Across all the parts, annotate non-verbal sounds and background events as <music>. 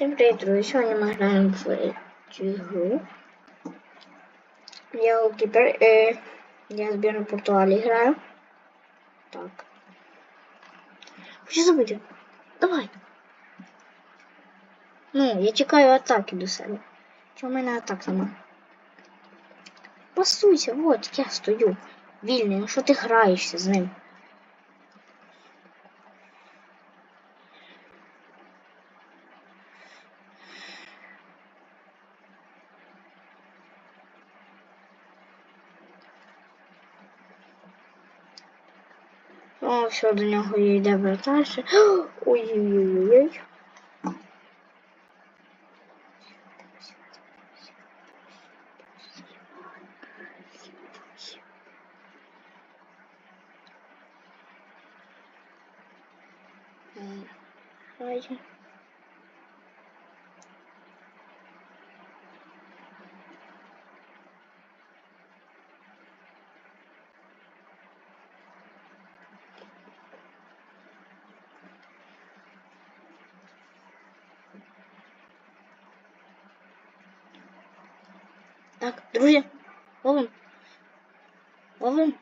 Всім привіт, друзі! Сьогодні ми граємо в цю ігру. Я голкіпер, е, я збірну Португалії граю. Так. Хочу забити. Давай. Ну, я чекаю атаки до себе. Чому в мене атак нема? Пасуйся, от я стою. Вільний, ну що ти граєшся з ним? О, все, до нього йде вратарша. <gasps> Ой-ой-ой. Ой. Так, друзі, ловим. Ловим.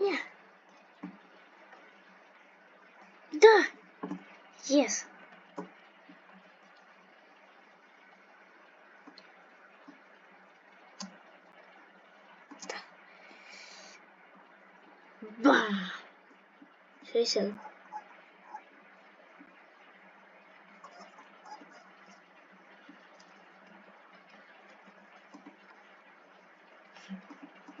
Ні. Да. Yes. Да. Бам. Все,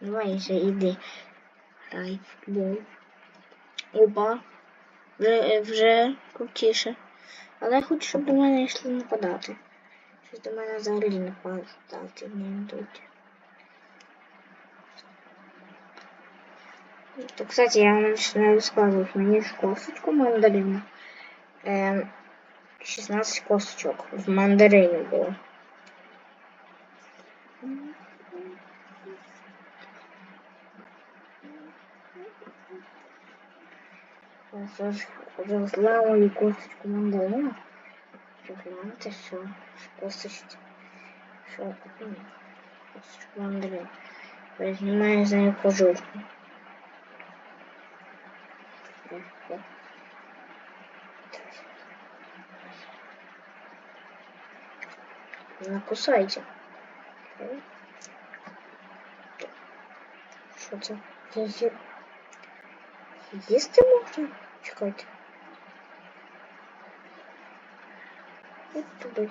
Давай ще іди. В. Опа. Вже крутіше. Але я хочу, щоб до мене йшли нападати. Щось до мене взагалі нападати не йдуть. То, кстати, я вам не рассказывать. Мне косточку мандарина. Эм, 16 косточек в мандарине было. Разламывали косточку мандарина. Гляньте, все. Косточки. Все, косточку мандарина. Возьмаю за нее кожурку. Не кусайте. Що це? Її... Їсти можна? Чекайте. От туди.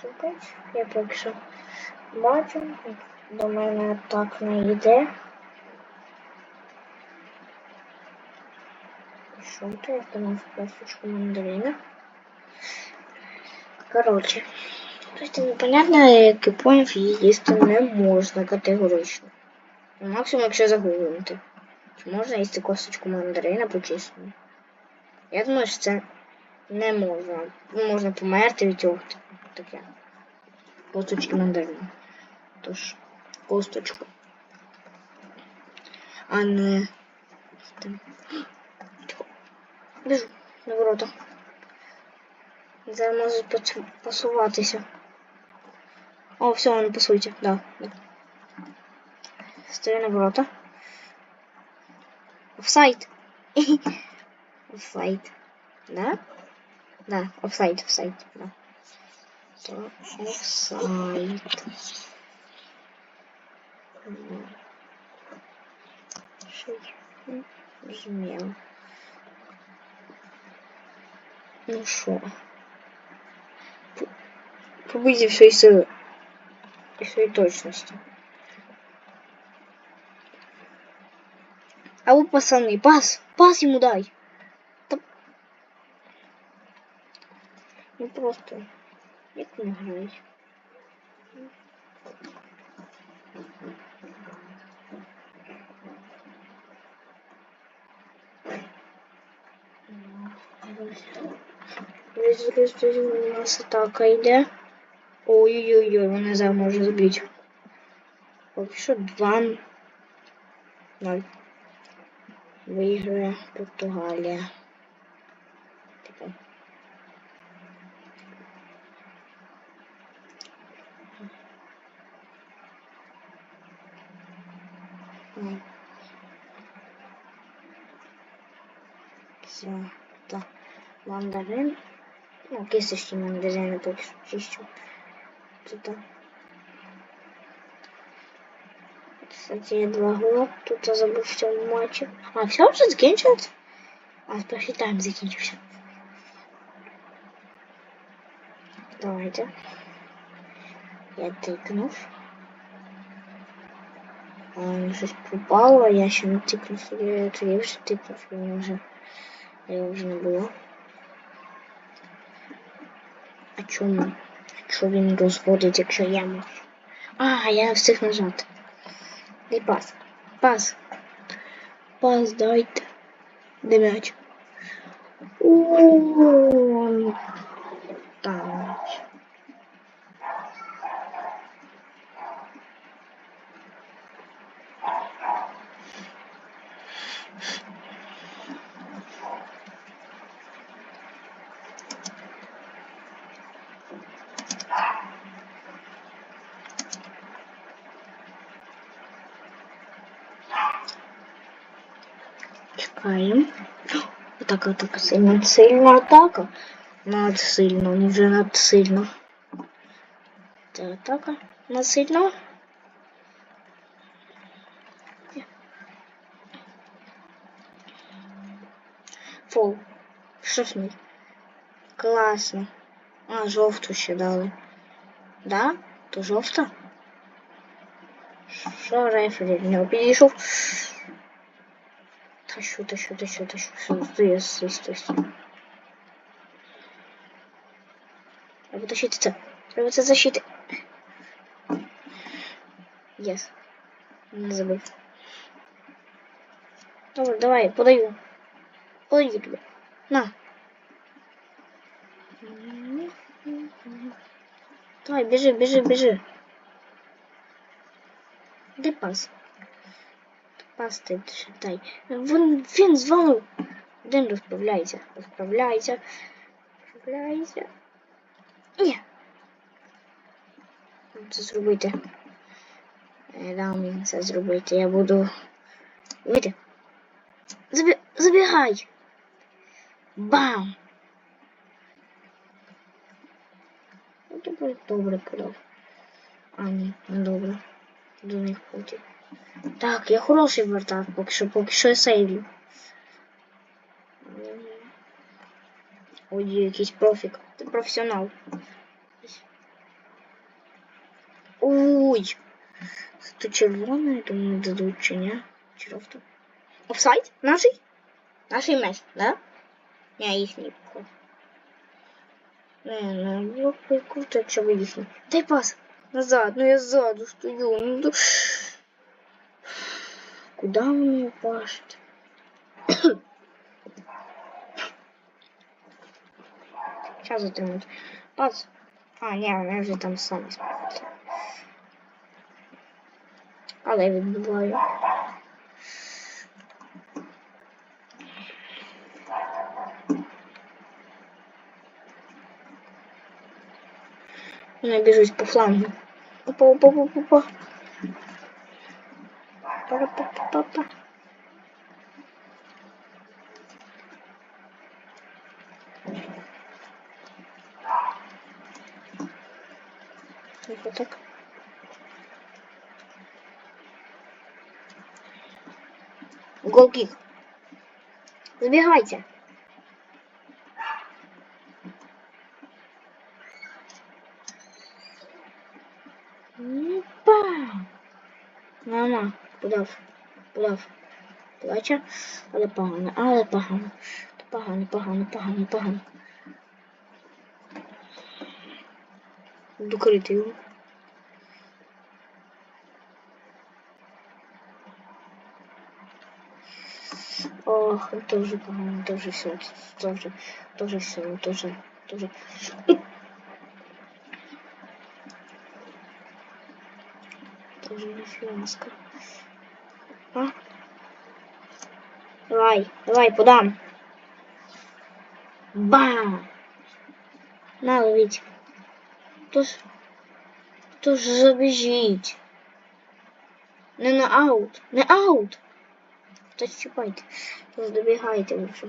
Шукать. Я поки що бачу. До мене так не йде. Що то я там в мандарина? Короче. Тобто непонятно, поняв, її їсти не можна категорично. Максимум, якщо загуглити. Чи можна їсти косточку мандарина по-чесному? Я думаю, що це не можна. Ну, можна померти від цього таке. Косточки мандарина. Тож, косточку. А не... Біжу на ворота. Зараз можуть пасуватися. О, все, вони пасуються, да. Стою на ворота. Офсайд. Офсайд. <laughs> Да? Да, офсайд, офсайд, да. Офсайд. Жмел. Ну шо? Побыйте все из и своей точности. А вы, пацаны, пас, пас ему дай. Та... Ну просто, як не грають. Друзі, у нас атака йде. Ой-ой-ой, вони зараз можуть забити. Поки що 2 0. Виграє Португалія. Все. Мандарин. Ну, кисточки мандарини поки що чищу. Тут. Кстати, я два гола. Тут я забув в цьому матчі. А, все вже закінчилось? А, перший тайм закінчився. Давайте. Я тикнув. А, ну, щось пропало, я ще не тикнув. Я, то я вже тикнув, і воно вже, його вже не було. А чому? Що він розводить, якщо я можу? А, я встиг нажати. Дай пас. Пас. Пас дайте. Де м'яч? О, там м'яч. Чекаємо. Атака, атака, сильно, сильна атака. Надсильно, ну вже надсильно. Це атака. Надсильно. Фол. Штрафний. Класно. А, жовту ще дали. Да? То жовта? Що рефері в нього підійшов? Тащу, тащу, тащу, тащу. Все, стой, стой, стой, стой. Треба тащити це. Треба це защити. Єс. Не забив. Добре, давай, подаю. Подаю тобі. На. Давай, біжи, біжи, біжи. Де пас? Пас ти. Він, він з вами. Один розправляється. Розправляється. Розправляється. Ні. Це зробити. Не дам мені це зробити. Я буду. Вийти. Забі... Забігай. Бам! Ну, добре, добре подав. А, ні, не добре. До них потім. Так, я хороший вратар, поки що, поки що я сейвлю. Ой, якийсь профік. Ти професіонал. Ой! Це червоне, думаю, дадуть чи ні? Чи жовто? Офсайд? Наший? Наший меч, да? Ні, їхній, походу. Не, не, було б круто, якщо б їхній. Дай пас! Назад, ну я ззаду стою, ну... Куда мне пашет? Сейчас затянуть. Пас. А, не, я вже там сам справився. Але я відбиваю. Вони біжуть по флангу. Опа, Вот так. Голкик. Забегайте. Бам! Мама, подав, подав. Плаче, але погано, але погано. Погано, погано, погано, погано. Докрити його. Ох, дуже погано, дуже все, дуже, дуже все, дуже, дуже. Боже, ніфіга маска. А? Давай, давай, подам. Бам! На, ловіть. Тож, тож забіжіть. Не на аут, не аут. Та чіпайте. Тож добігайте вже.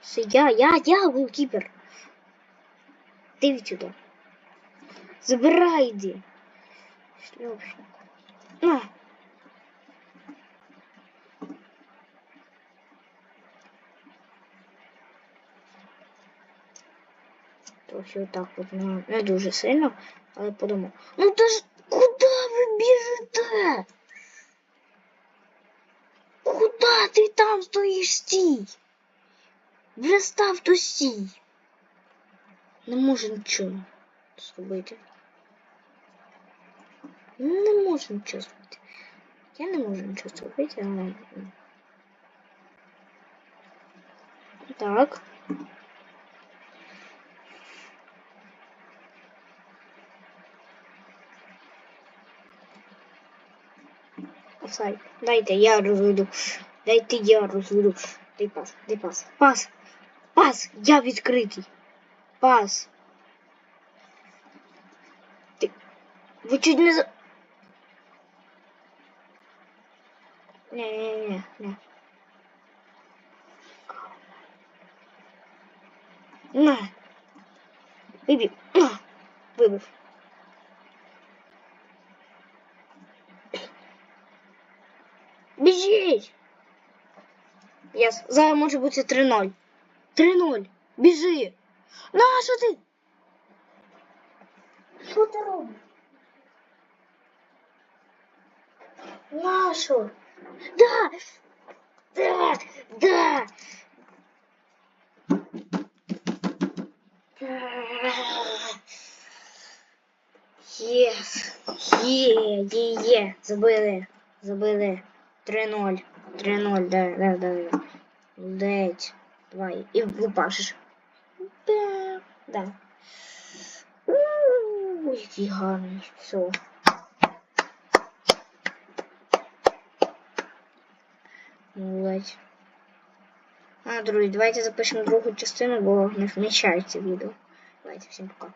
Це я, я, я, голкіпер. Ти відсюди. Забирай іди. Шльопшник. На. Трохи отак от не, не дуже сильно, але подумав. Ну та ж куди ви біжите? Куда ти там стоїш стій? Вже став то стій. Не можу нічого зробити. Ну, Не можу нічого зробити. Я не можу нічого зробити, але. Так. Офсайд. Дайте, я розведу. Дайте я розведу. Дай пас, дай пас. Пас! Пас! Я відкритий. Пас. Ти. Ви чуть не за. Не, не, не, не. На. Вибив. Біжіть! Єс. Зараз може бути 3-0. 3-0. Біжи. На, що ти? Що ти робиш? На, що? Да! Да! Да! Єс! Є, є, є! Забили! Забили! 3-0. 3-0, да, да, да. Молодець. Давай. І лупашиш. Да. Да. Ууу, який гарний. Все. Молодець. А, друзі, давайте запишемо другу частину, бо не вміщається відео. Давайте, всім пока.